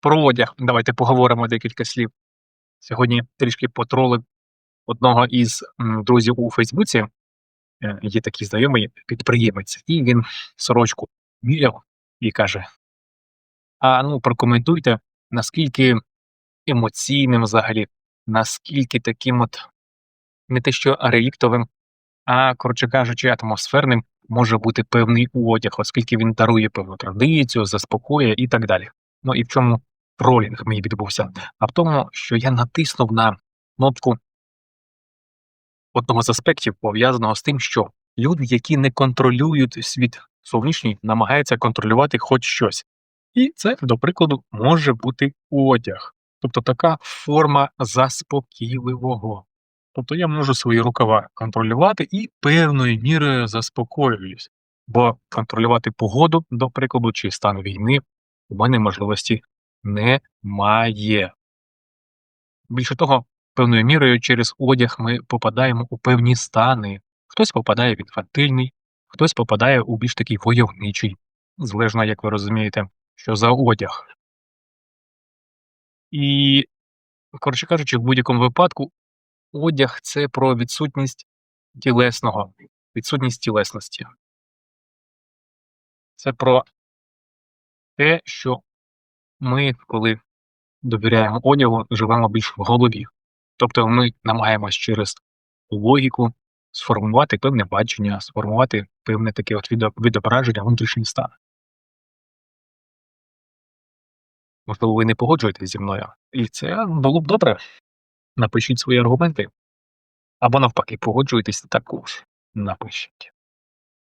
Про одяг. Давайте поговоримо декілька слів. Сьогодні трішки потролив одного із друзів у Фейсбуці. Е, Є такий знайомий підприємець, і він сорочку міряв і каже: А ну прокоментуйте, наскільки емоційним взагалі, наскільки таким от не те, що реліктовим, а коротше кажучи, атмосферним може бути певний одяг, оскільки він дарує певну традицію, заспокоює і так далі. Ну і в чому тролінг мій відбувся? А в тому, що я натиснув на кнопку одного з аспектів, пов'язаного з тим, що люди, які не контролюють світ зовнішній, намагаються контролювати хоч щось. І це, до прикладу, може бути одяг, тобто така форма заспокійливого. Тобто я можу свої рукава контролювати і певною мірою заспокоююсь, бо контролювати погоду, до прикладу, чи стан війни у мене можливості немає. Більше того, певною мірою через одяг ми попадаємо у певні стани. Хтось попадає в інфантильний, хтось попадає у більш такий войовничий, залежно, як ви розумієте, що за одяг. І, коротше кажучи, в будь-якому випадку одяг це про відсутність тілесного, відсутність тілесності. Це про те, що ми, коли довіряємо одягу, живемо більш в голові. Тобто ми намагаємось через логіку сформувати певне бачення, сформувати певне таке от відображення внутрішній стан. Можливо, ви не погоджуєтесь зі мною, і це було б добре. Напишіть свої аргументи. Або навпаки, погоджуєтесь також. Напишіть.